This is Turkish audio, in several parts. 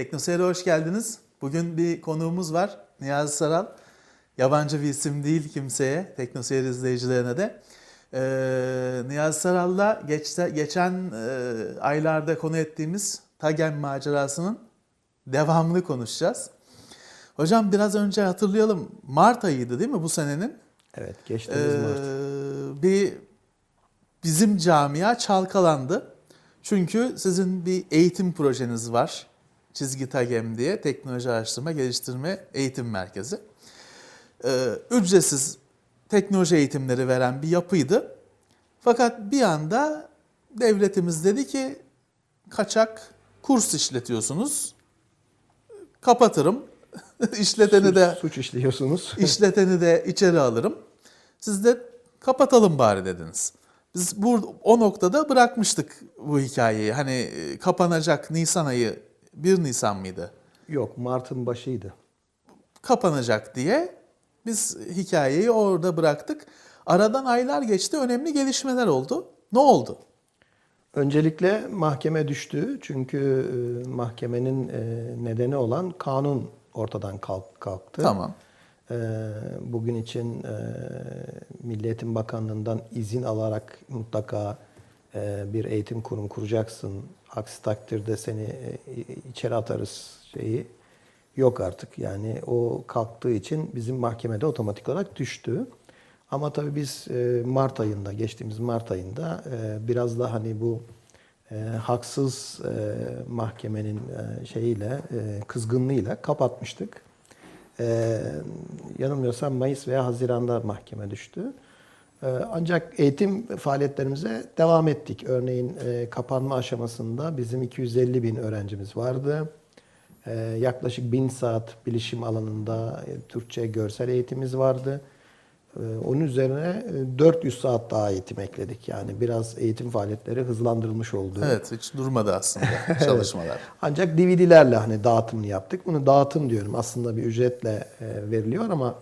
Teknoseyir'e hoş geldiniz. Bugün bir konuğumuz var. Niyazi Saral. Yabancı bir isim değil kimseye, Teknoseyir izleyicilerine de. Ee, Niyazi Saral'la geçte, geçen e, aylarda konu ettiğimiz Tagen macerasının devamını konuşacağız. Hocam biraz önce hatırlayalım. Mart ayıydı değil mi bu senenin? Evet geçtiğimiz Ee, Mart. bir bizim camia çalkalandı. Çünkü sizin bir eğitim projeniz var. Çizgi Tagem diye Teknoloji Araştırma Geliştirme Eğitim Merkezi. Ee, ücretsiz teknoloji eğitimleri veren bir yapıydı. Fakat bir anda devletimiz dedi ki kaçak kurs işletiyorsunuz. Kapatırım. İşleteni de Suç işliyorsunuz. İşleteni de içeri alırım. Siz de kapatalım bari dediniz. Biz bu o noktada bırakmıştık bu hikayeyi. Hani e, kapanacak Nisan ayı 1 Nisan mıydı? Yok Mart'ın başıydı. Kapanacak diye biz hikayeyi orada bıraktık. Aradan aylar geçti. Önemli gelişmeler oldu. Ne oldu? Öncelikle mahkeme düştü. Çünkü e, mahkemenin e, nedeni olan kanun ortadan kalk- kalktı. Tamam. E, Bugün için Milli Eğitim Bakanlığı'ndan izin alarak mutlaka bir eğitim kurum kuracaksın. Aksi takdirde seni e, içeri atarız şeyi yok artık. Yani o kalktığı için bizim mahkemede otomatik olarak düştü. Ama tabii biz e, Mart ayında, geçtiğimiz Mart ayında e, biraz da hani bu haksız mahkemenin şeyiyle, kızgınlığıyla kapatmıştık. Yanılmıyorsam Mayıs veya Haziran'da mahkeme düştü. Ee, ancak eğitim faaliyetlerimize devam ettik. Örneğin e, kapanma aşamasında bizim 250 bin öğrencimiz vardı. Ee, yaklaşık 1000 saat bilişim alanında e, Türkçe görsel eğitimimiz vardı. Ee, onun üzerine e, 400 saat daha eğitim ekledik. Yani biraz eğitim faaliyetleri hızlandırılmış oldu. Evet hiç durmadı aslında çalışmalar. Ancak DVD'lerle hani dağıtımını yaptık. Bunu dağıtım diyorum. Aslında bir ücretle e, veriliyor ama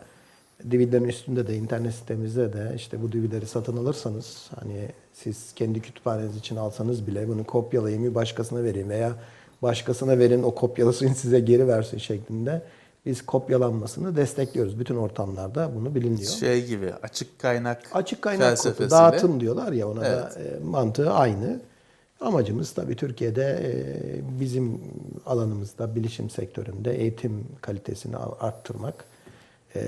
DVD'lerin üstünde de internet sitemizde de işte bu DVD'leri satın alırsanız hani siz kendi kütüphaneniz için alsanız bile bunu kopyalayayım bir başkasına vereyim veya başkasına verin o kopyalasın size geri versin şeklinde biz kopyalanmasını destekliyoruz. Bütün ortamlarda bunu biliniyor. Şey gibi açık kaynak Açık kaynak felsefesiyle. dağıtım diyorlar ya ona da e, mantığı aynı. Amacımız tabii Türkiye'de e, bizim alanımızda bilişim sektöründe eğitim kalitesini arttırmak. E,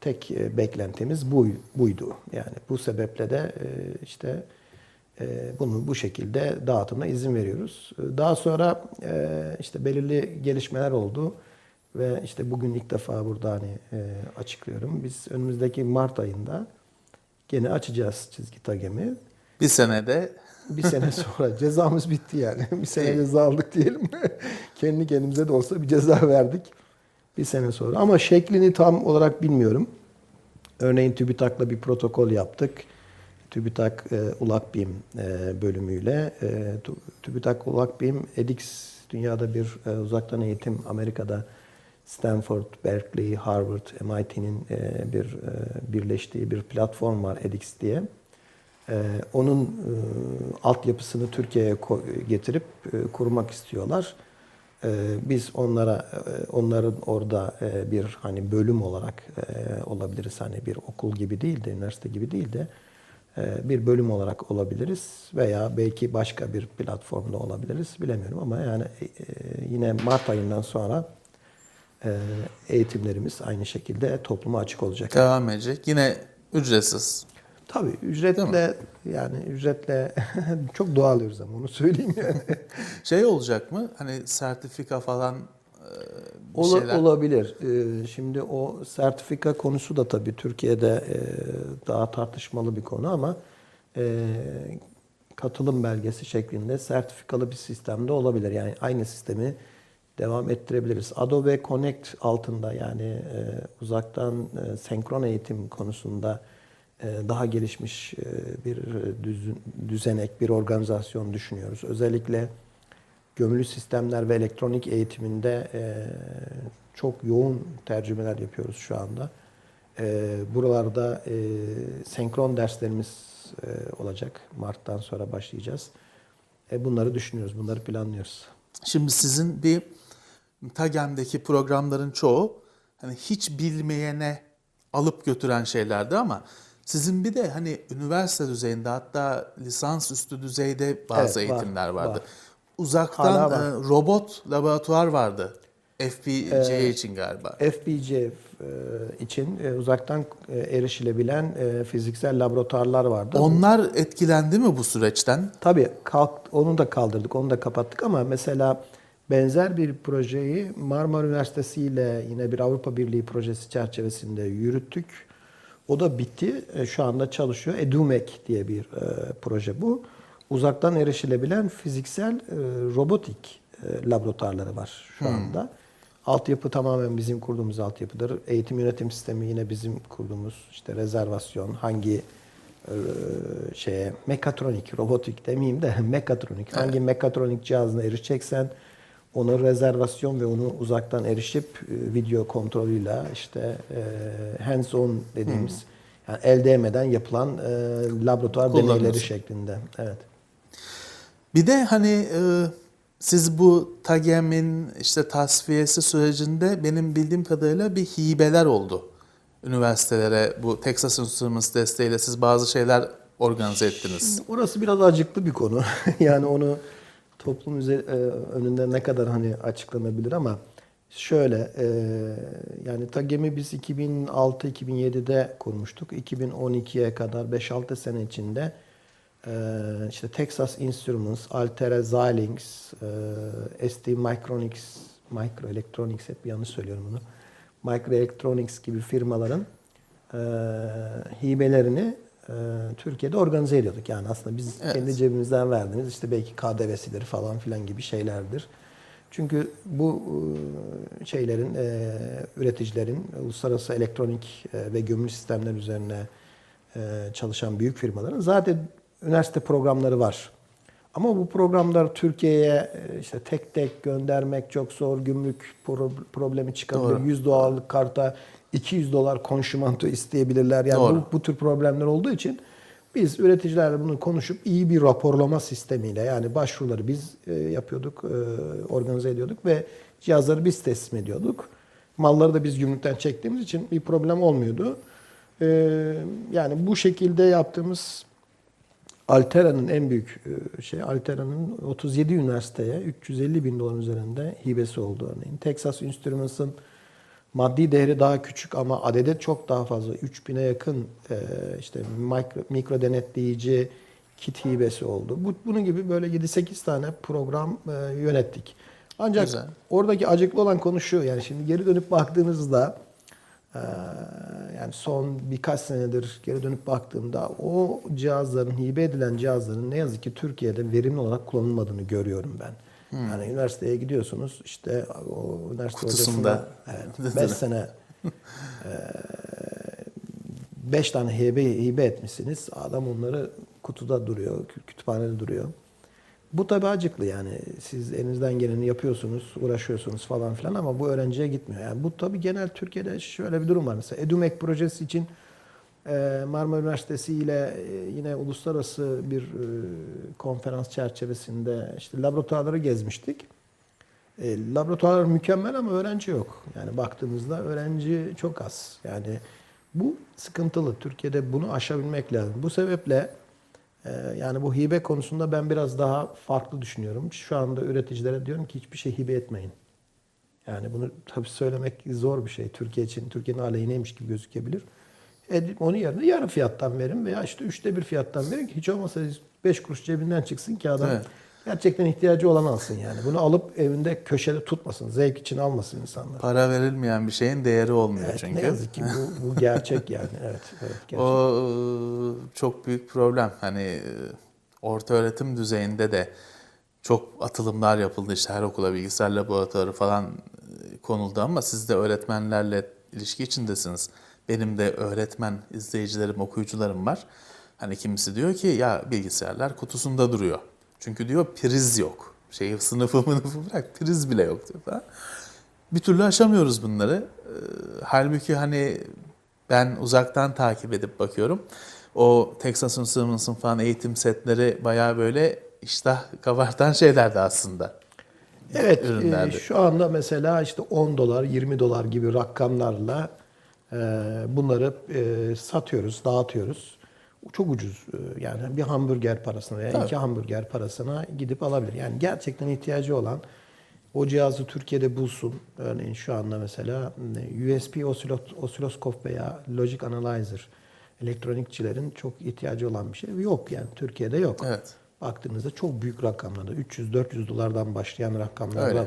tek beklentimiz bu, buydu. Yani bu sebeple de e, işte e, bunu bu şekilde dağıtımına izin veriyoruz. Daha sonra e, işte belirli gelişmeler oldu. Ve işte bugün ilk defa burada hani e, açıklıyorum. Biz önümüzdeki Mart ayında gene açacağız çizgi tagemi. Bir senede Bir sene sonra cezamız bitti yani. Bir sene ceza aldık diyelim. Kendi kendimize de olsa bir ceza verdik. Bir sene sonra. Ama şeklini tam olarak bilmiyorum. Örneğin TÜBİTAK'la bir protokol yaptık. TÜBİTAK e, ULAKBİM e, bölümüyle. E, TÜBİTAK ULAKBİM edX dünyada bir e, uzaktan eğitim Amerika'da Stanford, Berkeley, Harvard, MIT'nin e, bir e, birleştiği bir platform var edX diye. Ee, onun e, altyapısını Türkiye'ye getirip e, kurmak istiyorlar. Ee, biz onlara e, onların orada e, bir hani bölüm olarak e, olabiliriz. Hani bir okul gibi değil de üniversite gibi değil de bir bölüm olarak olabiliriz veya belki başka bir platformda olabiliriz bilemiyorum ama yani yine Mart ayından sonra eğitimlerimiz aynı şekilde topluma açık olacak. devam edecek. Yine ücretsiz. Tabii ücretle yani ücretle çok alıyoruz ama onu söyleyeyim yani. Şey olacak mı? Hani sertifika falan e, bir Ola- şeyler. olabilir. Ee, şimdi o sertifika konusu da tabii Türkiye'de e, daha tartışmalı bir konu ama e, katılım belgesi şeklinde sertifikalı bir sistemde olabilir. Yani aynı sistemi devam ettirebiliriz. Adobe Connect altında yani e, uzaktan e, senkron eğitim konusunda e, daha gelişmiş e, bir düzün- düzenek, bir organizasyon düşünüyoruz. Özellikle gömülü sistemler ve elektronik eğitiminde e, çok yoğun tercümeler yapıyoruz şu anda. E, buralarda e, senkron derslerimiz e, olacak. Mart'tan sonra başlayacağız. E, bunları düşünüyoruz, bunları planlıyoruz. Şimdi sizin bir TAGEM'deki programların çoğu hani hiç bilmeyene alıp götüren şeylerdi ama sizin bir de hani üniversite düzeyinde hatta lisans üstü düzeyde bazı Evet, var, eğitimler vardı. var. Uzaktan var. e, robot laboratuvar vardı. FPGA için galiba. FPGA e, için e, uzaktan e, erişilebilen e, fiziksel laboratuvarlar vardı. Onlar etkilendi mi bu süreçten? Tabii kalk, onu da kaldırdık, onu da kapattık ama mesela benzer bir projeyi Marmara Üniversitesi ile yine bir Avrupa Birliği projesi çerçevesinde yürüttük. O da bitti. E, Şu anda çalışıyor. EduMec diye bir e, proje bu. Uzaktan erişilebilen fiziksel e, robotik e, laboratuvarları var şu anda. Altyapı tamamen bizim kurduğumuz altyapıdır. Eğitim yönetim sistemi yine bizim kurduğumuz işte rezervasyon, hangi e, şeye mekatronik, robotik demeyeyim de mekatronik. Hangi mekatronik cihazına erişeceksen onu rezervasyon ve onu uzaktan erişip e, video kontrolüyle işte e, hands on dediğimiz yani el değmeden yapılan e, laboratuvar deneyleri şeklinde. Evet. Bir de hani siz bu TAGEM'in işte tasfiyesi sürecinde benim bildiğim kadarıyla bir hibeler oldu. Üniversitelere bu Texas Instruments desteğiyle siz bazı şeyler organize ettiniz. Şimdi Orası biraz acıklı bir konu. yani onu toplum üze- e, önünde ne kadar hani açıklanabilir ama şöyle e, yani TAGEM'i biz 2006-2007'de kurmuştuk. 2012'ye kadar 5-6 sene içinde e, işte Texas Instruments, Altera Xilinx, e, ST Micronics, Microelectronics hep yanlış söylüyorum bunu. Microelectronics gibi firmaların e, hibelerini e, Türkiye'de organize ediyorduk. Yani aslında biz Evet. kendi cebimizden verdiğimiz işte belki KDV'sidir falan filan gibi şeylerdir. Çünkü bu e, şeylerin, e, üreticilerin uluslararası elektronik e, ve gömülü sistemler üzerine e, çalışan büyük firmaların zaten üniversite programları var. Ama bu programlar Türkiye'ye işte tek tek göndermek çok zor. Gümrük pro- problemi çıkabilir. Doğru. 100 dolarlık karta 200 dolar konşumanto isteyebilirler. Yani Doğru. bu, bu tür problemler olduğu için biz üreticilerle bunu konuşup iyi bir raporlama sistemiyle yani başvuruları biz e, yapıyorduk, e, organize ediyorduk ve cihazları biz teslim ediyorduk. Malları da biz gümrükten çektiğimiz için bir problem olmuyordu. E, yani bu şekilde yaptığımız Altera'nın en büyük e, şey Altera'nın 37 üniversiteye 350 bin dolar üzerinde hibesi oldu örneğin. Texas Instruments'ın maddi değeri daha küçük ama adede çok daha fazla 3000'e yakın e, işte mikro, mikro denetleyici kit hibesi oldu. Bu, bunun gibi böyle 7-8 tane program e, yönettik. Ancak Güzel. oradaki acıklı olan konu şu yani şimdi geri dönüp baktığınızda ee, yani son birkaç senedir geri dönüp baktığımda o cihazların, hibe edilen cihazların ne yazık ki Türkiye'de verimli olarak kullanılmadığını görüyorum ben. Yani üniversiteye gidiyorsunuz işte o üniversite Kutusunda. hocasına evet, 5 sene 5 tane hibe, hibe etmişsiniz. Adam onları kutuda duruyor, kü- kütüphanede duruyor. Bu tabii acıklı yani. Siz elinizden geleni yapıyorsunuz, uğraşıyorsunuz falan filan ama bu öğrenciye gitmiyor. Yani bu tabii genel Türkiye'de şöyle bir durum var. Mesela EduMec projesi için e, Marmara Üniversitesi ile e, yine uluslararası bir e, konferans çerçevesinde işte laboratuvarları gezmiştik. E, laboratuvarlar mükemmel ama öğrenci yok. Yani baktığımızda öğrenci çok az. Yani bu sıkıntılı. Türkiye'de bunu aşabilmek lazım. Bu sebeple e, yani bu hibe konusunda ben biraz daha farklı düşünüyorum. Şu anda üreticilere diyorum ki hiçbir şey hibe etmeyin. Yani bunu tabii söylemek zor bir şey. Türkiye için, Türkiye'nin aleyhineymiş gibi gözükebilir. E, onun yerine yarı fiyattan verin veya işte üçte bir fiyattan verin ki hiç olmasa 5 kuruş cebinden çıksın ki adam Evet. gerçekten ihtiyacı olan alsın yani. Bunu alıp evinde köşede tutmasın. Zevk için almasın insanlar. Para verilmeyen bir şeyin değeri olmuyor Evet, çünkü. ne yazık ki bu, bu gerçek yani. Evet, evet gerçek. O e, çok büyük problem. Hani e, orta öğretim düzeyinde de çok atılımlar yapıldı. İşte her okula bilgisayar laboratuvarı falan e, konuldu ama siz de öğretmenlerle ilişki içindesiniz. Benim de öğretmen izleyicilerim, okuyucularım var. Hani kimisi diyor ki ya bilgisayarlar kutusunda duruyor. Çünkü diyor priz yok. Şey sınıfı mınıfı bırak priz bile yok diyor falan. Bir türlü aşamıyoruz bunları. Ee, halbuki hani ben uzaktan takip edip bakıyorum. O Texas Instruments'ın falan eğitim setleri bayağı böyle iştah kabartan şeylerdi aslında. Evet, ürünlerdi. e, şu anda mesela işte 10 dolar, 20 dolar gibi rakamlarla bunları e, satıyoruz, dağıtıyoruz. Çok ucuz. e, Yani bir hamburger parasına veya Tabii. iki hamburger parasına gidip alabilir. Yani gerçekten ihtiyacı olan o cihazı Türkiye'de bulsun. Örneğin şu anda mesela e, USB osiloskop veya logic analyzer elektronikçilerin çok ihtiyacı olan bir şey yok yani Türkiye'de yok. Evet. Baktığınızda çok büyük rakamlarda 300-400 dolardan başlayan rakamlar var.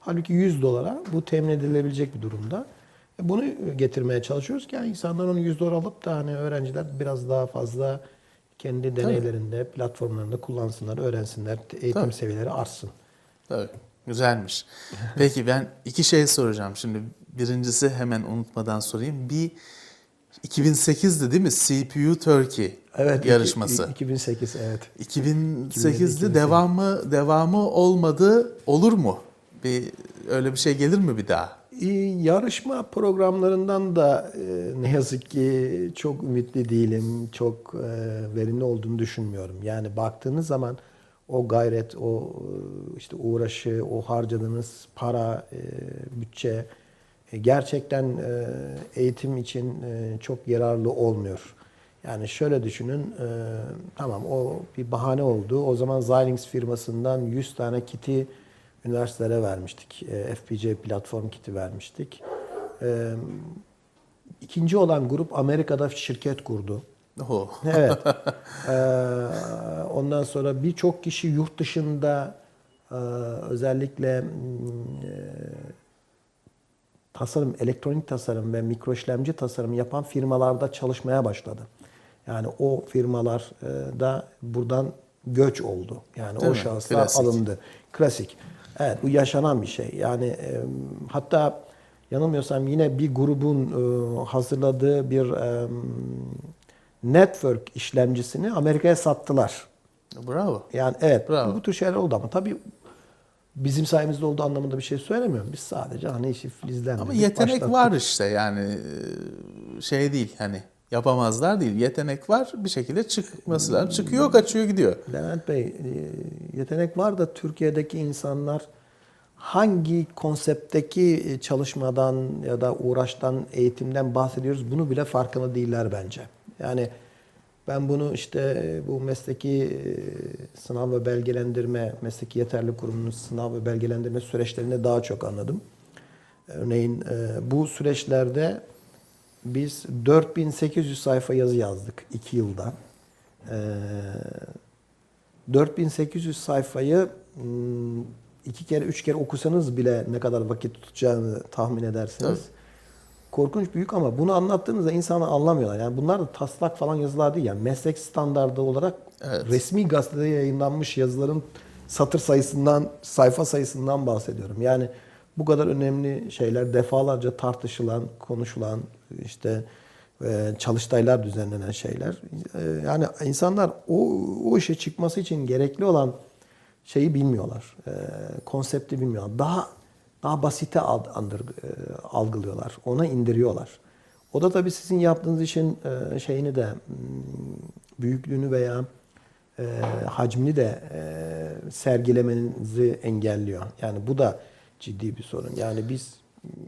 Halbuki 100 dolara bu temin edilebilecek bir durumda. Bunu getirmeye çalışıyoruz ki yani insanlar onu 100 dolar alıp da hani öğrenciler biraz daha fazla kendi deneylerinde, platformlarında kullansınlar, öğrensinler, eğitim Tabii. seviyeleri artsın. Tabii. Güzelmiş. Peki ben iki şey soracağım şimdi. Birincisi hemen unutmadan sorayım. Bir 2008'di değil mi? CPU Turkey Evet, yarışması. iki- 2008 evet. 2008'de 2008. devamı devamı olmadı. Olur mu? Bir öyle bir şey gelir mi bir daha? Ee, Yarışma programlarından da e, ne yazık ki çok ümitli değilim. Çok e, verimli olduğunu düşünmüyorum. Yani baktığınız zaman o gayret, o e, işte uğraşı, o harcadığınız para, bütçe gerçekten eğitim için çok yararlı olmuyor. Yani şöyle düşünün, tamam o bir bahane oldu. O zaman Xilinx firmasından 100 tane kiti üniversitelere vermiştik. E, FPGA platform kiti vermiştik. E, ikinci olan grup Amerika'da şirket kurdu. Oho. Evet. Ee, ondan sonra birçok kişi yurt dışında e, özellikle e, tasarım, elektronik tasarım ve mikro işlemci tasarım yapan firmalarda çalışmaya başladı. Yani o firmalar e, da buradan göç oldu. Yani Değil o mi? şahıslar Klasik. alındı. Klasik. Evet bu yaşanan bir şey. Yani e, hatta yanılmıyorsam yine bir grubun e, hazırladığı bir e, network işlemcisini Amerika'ya sattılar. Bravo. Yani evet Bravo. bu tür şeyler oldu ama tabii bizim sayemizde olduğu anlamında bir şey söylemiyorum. Biz sadece hani işi filizlendirdik. Ama yetenek başlattık. var işte yani e, şey değil hani yapamazlar değil. Yetenek var bir şekilde çıkması lazım. Çıkıyor kaçıyor gidiyor. Levent Bey, e, yetenek var da Türkiye'deki insanlar hangi konseptteki e, çalışmadan ya da uğraştan, eğitimden bahsediyoruz bunu bile farkında değiller bence. Yani ben bunu işte e, bu mesleki sınav ve belgelendirme, mesleki yeterli kurumunun sınav ve belgelendirme süreçlerinde daha çok anladım. Örneğin bu süreçlerde biz 4800 sayfa yazı yazdık 2 yılda. E, 4800 sayfayı hmm, iki kere, üç kere okusanız bile ne kadar vakit tutacağını tahmin edersiniz. Korkunç büyük ama bunu anlattığınızda insanlar anlamıyorlar. Yani bunlar da taslak falan yazılar değil. Yani meslek standardı olarak Evet. resmi gazetede yayınlanmış yazıların satır sayısından, sayfa sayısından bahsediyorum. Yani bu kadar önemli şeyler defalarca tartışılan, konuşulan, işte e, çalıştaylar düzenlenen şeyler. E, Yani insanlar o, o işe çıkması için gerekli olan şeyi bilmiyorlar. E, konsepti bilmiyorlar. Daha daha basite andır, algılıyorlar. Ona indiriyorlar. O da tabii sizin yaptığınız işin şeyini de büyüklüğünü veya hacmini de sergilemenizi engelliyor. Yani bu da ciddi bir sorun. Yani biz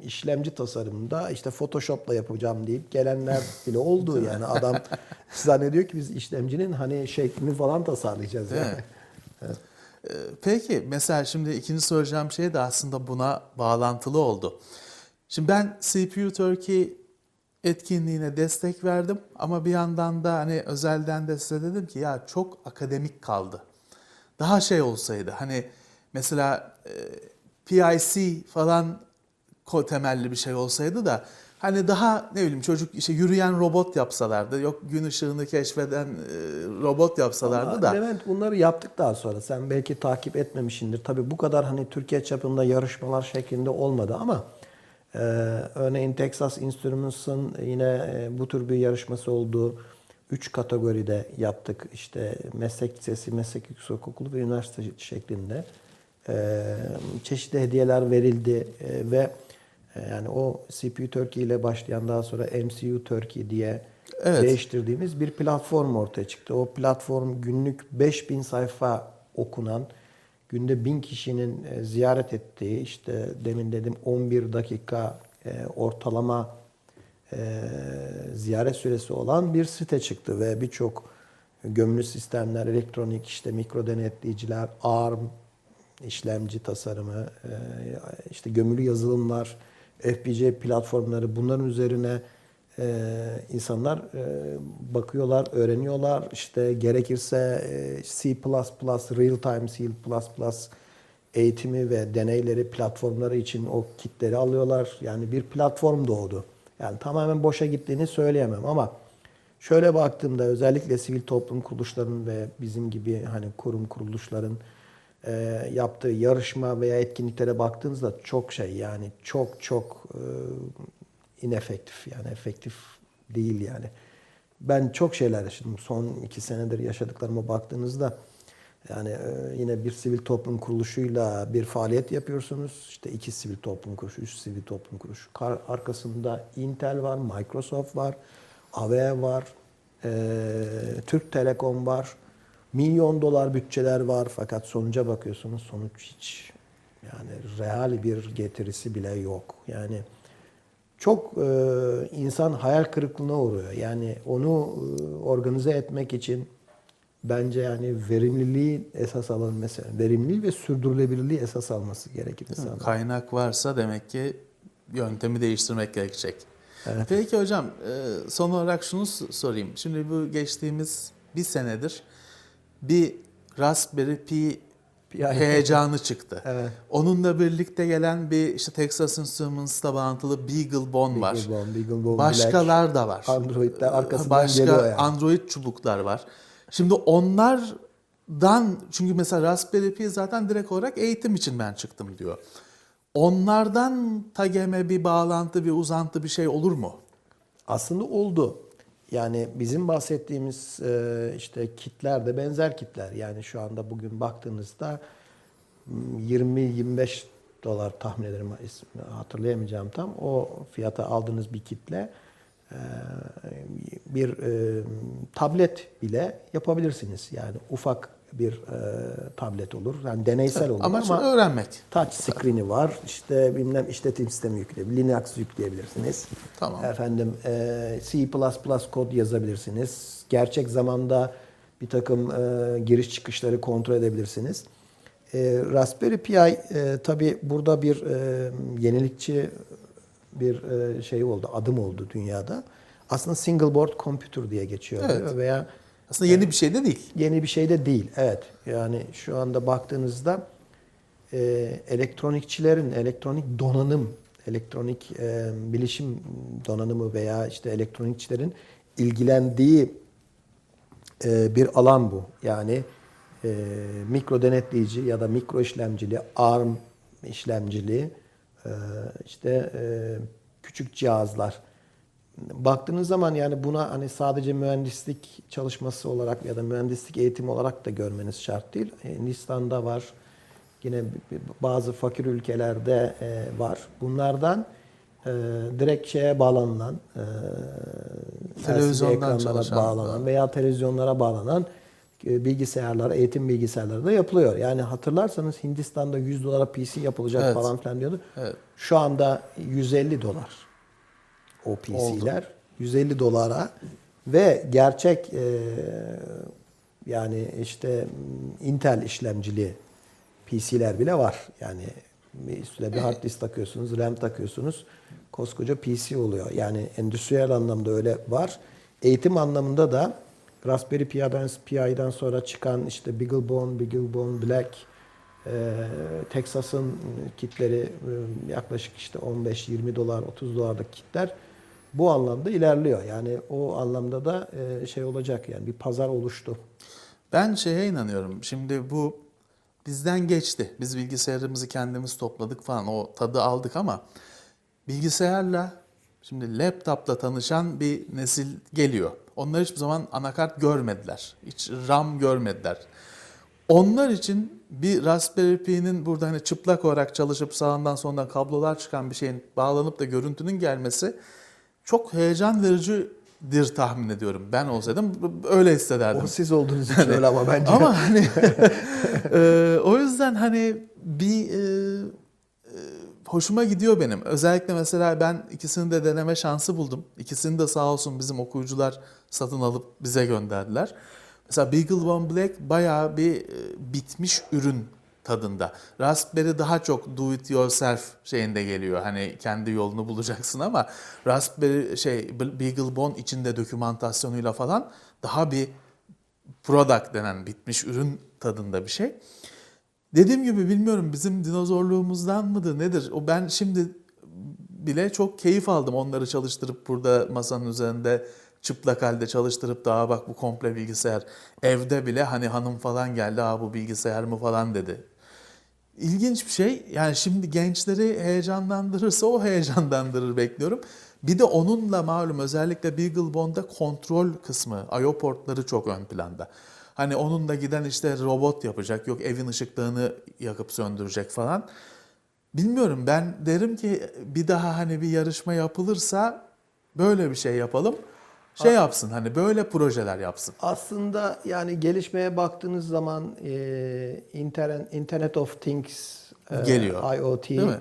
işlemci tasarımında işte Photoshop'la yapacağım deyip gelenler bile oldu. Yani adam zannediyor ki biz işlemcinin hani şeklini falan tasarlayacağız. Yani. Evet. Ee, Peki mesela şimdi ikinci soracağım şey de aslında buna bağlantılı oldu. Şimdi ben CPU Turkey etkinliğine destek verdim ama bir yandan da hani özelden de size dedim ki ya çok akademik kaldı. Daha şey olsaydı hani mesela e, PIC falan temelli bir şey olsaydı da hani daha ne bileyim çocuk işte yürüyen robot yapsalardı yok gün ışığını keşfeden e, robot yapsalardı Ama da Levent bunları yaptık daha sonra. Sen belki takip etmemişsindir. Tabii bu kadar hani Türkiye çapında yarışmalar şeklinde olmadı ama e, örneğin Texas Instruments'ın yine e, bu tür bir yarışması olduğu üç kategoride yaptık. İşte meslek lisesi, meslek yüksekokulu ve üniversite şeklinde. E, çeşitli hediyeler verildi e, ve e, yani o CPU Turkey ile başlayan daha sonra MCU Turkey diye Evet. değiştirdiğimiz bir platform ortaya çıktı. O platform günlük 5000 sayfa okunan günde bin kişinin e, ziyaret ettiği işte demin dedim 11 dakika ortalama ziyaret süresi olan bir site çıktı ve birçok gömülü sistemler, elektronik işte mikro denetleyiciler, ARM işlemci tasarımı, e, işte gömülü yazılımlar, FPGA platformları bunların üzerine e, insanlar e, bakıyorlar, öğreniyorlar. İşte gerekirse C++, real time C++ eğitimi ve deneyleri platformları için o kitleri alıyorlar. Yani bir platform doğdu. Yani tamamen boşa gittiğini söyleyemem ama şöyle baktığımda özellikle sivil toplum kuruluşlarının ve bizim gibi hani kurum kuruluşların e, yaptığı yarışma veya etkinliklere baktığınızda çok şey yani çok çok e, inefektif yani efektif değil yani. Ben çok şeyler yaşadım. Son iki senedir yaşadıklarıma baktığınızda yani e, yine bir sivil toplum kuruluşuyla bir faaliyet yapıyorsunuz. İşte iki sivil toplum kuruluşu, üç sivil toplum kuruluşu. Kar- Arkasında Intel var, Microsoft var, AVE var, e, Türk Telekom var. Milyon dolar bütçeler var fakat sonuca bakıyorsunuz sonuç hiç yani real bir getirisi bile yok. Yani çok e, insan hayal kırıklığına uğruyor. Yani onu e, organize etmek için bence yani verimliliği esas alın mesela verimliliği ve sürdürülebilirliği esas alması gerekir insanlar. Kaynak varsa demek ki yöntemi değiştirmek gerekecek. Peki hocam e, son olarak şunu sorayım. Şimdi bu geçtiğimiz bir senedir bir Raspberry Pi heyecanı çıktı. Evet. Onunla birlikte gelen bir işte Texas Instruments'la bağlantılı BeagleBone var. BeagleBone, BeagleBone Başkalar da var. Android'ler arkasından Başka geliyor yani. Android çubuklar var. Şimdi onlardan çünkü mesela Raspberry Pi zaten direkt olarak eğitim için ben çıktım diyor. Onlardan TAGEM'e bir bağlantı, bir uzantı bir şey olur mu? Aslında oldu. Yani bizim bahsettiğimiz e, işte kitler de benzer kitler. Yani şu anda bugün baktığınızda m, 20-25 dolar tahmin ederim hatırlayamayacağım tam. O fiyata aldığınız bir kitle e, bir e, tablet bile yapabilirsiniz. Yani ufak bir e, tablet olur. Yani deneysel olur Amaç ama öğrenmek. touch screen'i var. İşte bilmem işletim sistemi yükleyebilirsiniz. Linux yükleyebilirsiniz. Tamam. Efendim e, C++ kod yazabilirsiniz. Gerçek zamanda bir takım e, giriş çıkışları kontrol edebilirsiniz. E, Raspberry Pi e, tabi burada bir e, yenilikçi bir e, şey oldu, adım oldu dünyada. Aslında single board computer diye geçiyor Evet. veya Aslında yeni bir şey de değil. yeni bir şey de değil. Evet. Yani şu anda baktığınızda e, elektronikçilerin elektronik donanım, elektronik e, bilişim donanımı veya işte elektronikçilerin ilgilendiği e, bir alan bu. Yani e, mikro denetleyici ya da mikro işlemcili, ARM işlemcili e, işte e, küçük cihazlar. Baktığınız zaman yani buna hani sadece mühendislik çalışması olarak ya da mühendislik eğitimi olarak da görmeniz şart değil. E, Hindistan'da var. Yine bazı fakir ülkelerde e, var. Bunlardan e, direkt şeye bağlanılan, e, çalışan, bağlanan veya televizyonlara bağlanan e, bilgisayarlar, eğitim bilgisayarları da yapılıyor. Yani hatırlarsanız Hindistan'da 100 dolara PC yapılacak Evet. falan filan diyordu. Evet. Şu anda 150 dolar o PC'ler. 150 dolara ve gerçek e, yani işte Intel işlemcili PC'ler bile var. Yani üstüne bir hard disk takıyorsunuz, RAM takıyorsunuz. Koskoca PC oluyor. Yani endüstriyel anlamda öyle var. Eğitim anlamında da Raspberry Pi'den, Pi'den sonra çıkan işte BeagleBone, BeagleBone Black, ee, Texas'ın kitleri e, yaklaşık işte 15-20 dolar, 30 dolardaki kitler bu anlamda ilerliyor. Yani o anlamda da e, şey olacak yani bir pazar oluştu. Ben şeye inanıyorum. Şimdi bu bizden geçti. Biz bilgisayarımızı kendimiz topladık falan. O tadı aldık ama bilgisayarla şimdi laptopla tanışan bir nesil geliyor. Onlar hiçbir zaman anakart görmediler. Hiç RAM görmediler. Onlar için bir Raspberry Pi'nin burada hani çıplak olarak çalışıp sağından sondan kablolar çıkan bir şeyin bağlanıp da görüntünün gelmesi çok heyecan verici dir tahmin ediyorum. Ben olsaydım öyle hissederdim. O siz olduğunuz için öyle ama bence. Ama hani e, o yüzden hani bir e, e, hoşuma gidiyor benim. Özellikle mesela ben ikisini de deneme şansı buldum. İkisini de sağ olsun bizim okuyucular satın alıp bize gönderdiler. Mesela Beagle One Black bayağı bir e, bitmiş ürün tadında. Raspberry daha çok do it yourself şeyinde geliyor. Hani kendi yolunu bulacaksın ama Raspberry şey Beagle Bone içinde dokümantasyonuyla falan daha bir product denen bitmiş ürün tadında bir şey. Dediğim gibi bilmiyorum bizim dinozorluğumuzdan mıdır nedir? O ben şimdi bile çok keyif aldım onları çalıştırıp burada masanın üzerinde çıplak halde çalıştırıp daha bak bu komple bilgisayar. Evde bile hani hanım falan geldi aa bu bilgisayar mı falan dedi. İlginç bir şey. Yani şimdi gençleri heyecanlandırırsa o heyecanlandırır bekliyorum. Bir de onunla malum özellikle Beagle Bone'da kontrol kısmı, I.O. çok ön planda. Hani onunla giden işte robot yapacak, yok evin ışıklarını yakıp söndürecek falan. Bilmiyorum ben derim ki bir daha hani bir yarışma yapılırsa böyle bir şey yapalım. Şey yapsın hani böyle projeler yapsın. Aslında yani gelişmeye baktığınız zaman e, internet, Internet of Things, e, Geliyor. IoT Değil mi?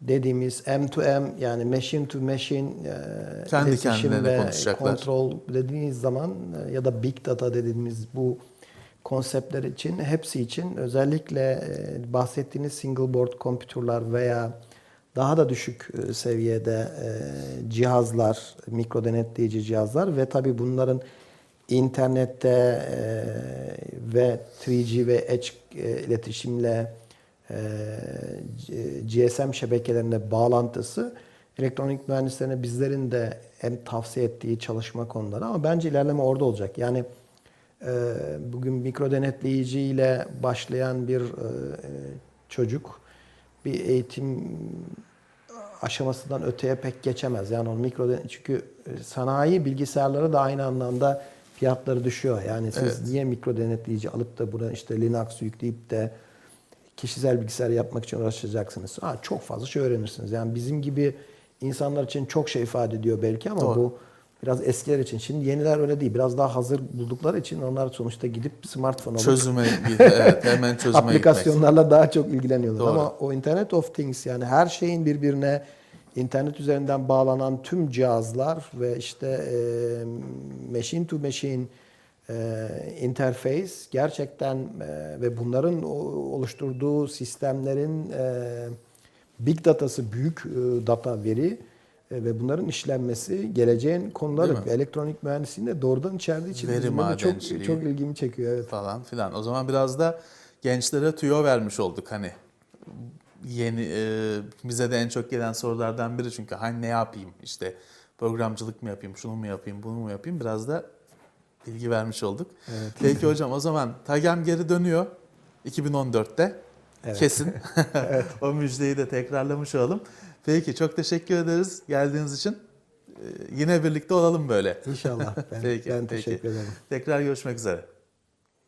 dediğimiz M2M yani machine to machine e, Kendi iletişim kendilerine ve konuşacaklar. kontrol dediğiniz zaman e, ya da big data dediğimiz bu konseptler için hepsi için özellikle e, bahsettiğiniz single board computer'lar veya daha da düşük e, seviyede e, cihazlar, mikro denetleyici cihazlar ve tabii bunların internette e, ve 3G ve Edge iletişimle GSM şebekelerine bağlantısı elektronik mühendislerine bizlerin de hem tavsiye ettiği çalışma konuları ama bence ilerleme orada olacak. Yani bugün mikro denetleyici ile başlayan bir çocuk bir eğitim aşamasından öteye pek geçemez. Yani o mikro çünkü e, sanayi bilgisayarları da aynı anlamda fiyatları düşüyor. Yani siz Evet. niye mikro denetleyici alıp da buna işte Linux yükleyip de kişisel bilgisayar yapmak için uğraşacaksınız. Ha, çok fazla şey öğrenirsiniz. Yani bizim gibi insanlar için çok şey ifade ediyor belki ama Doğru. bu biraz eskiler için. Şimdi yeniler öyle değil. Biraz daha hazır buldukları için onlar sonuçta gidip smartphone alıp Çözüme, evet, hemen çözüme gitmek. aplikasyonlarla daha çok ilgileniyorlar. Doğru. Ama o Internet of Things yani her şeyin birbirine internet üzerinden bağlanan tüm cihazlar ve işte e, machine to machine e, interface gerçekten e, ve bunların o- oluşturduğu sistemlerin e, big datası büyük e, data veri ve bunların işlenmesi geleceğin konuları elektronik mühendisliğinde doğrudan içerdiği için Veri çok çok ilgimi çekiyor evet. falan filan. O zaman biraz da gençlere tüyo vermiş olduk hani yeni e, bize de en çok gelen sorulardan biri çünkü hani ne yapayım işte programcılık mı yapayım şunu mu yapayım bunu mu yapayım biraz da bilgi vermiş olduk. Peki hocam o zaman Tagem geri dönüyor 2014'te Evet. kesin o müjdeyi de tekrarlamış olalım. Peki çok teşekkür ederiz geldiğiniz için. Ee, yine birlikte olalım böyle. İnşallah. Ben, Peki, ben peki. teşekkür ederim. Tekrar görüşmek üzere.